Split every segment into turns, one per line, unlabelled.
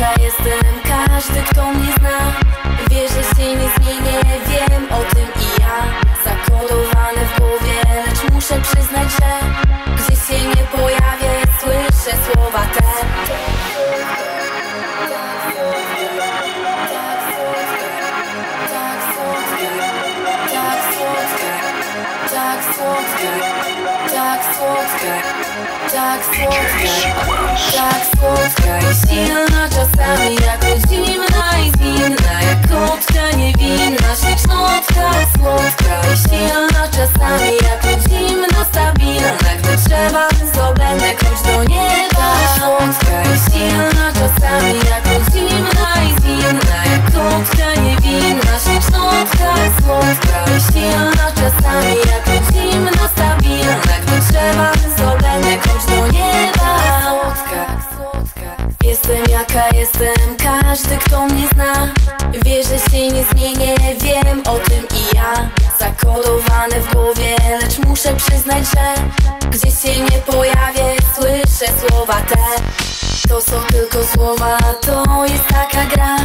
jestem Każdy kto mnie zna Wie, że się nie zmienię Wiem o tym i ja Zakodowane w głowie Lecz muszę przyznać, że Gdzie się nie pojawię Słyszę słowa te Tak słodka, tak słodka, tak słodka, tak słodka, tak słodka zdobędę klucz do nieba. Słodka i silna czasami jak zimna i zwinna, jak kotka niewinna, ślicznotka, słodka i silna czasami jak zimna, stabilna, gdy trzeba zdobędę klucz do nieba. Słodka, słodka, jestem jaka jestem, każdy kto mnie zna Wie, że się nie zmienię, wiem o tym i ja Zakodowane w głowie, lecz muszę przyznać, że Gdzie się nie pojawię, słowa te To są tylko słowa, to jest taka gra.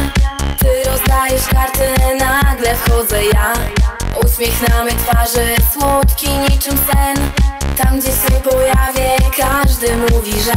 Ty rozdajesz karty, nagle wchodzę ja. Uśmiech na mej twarzy, słodki niczym sen. Tam gdzie się pojawię, każdy mówi, że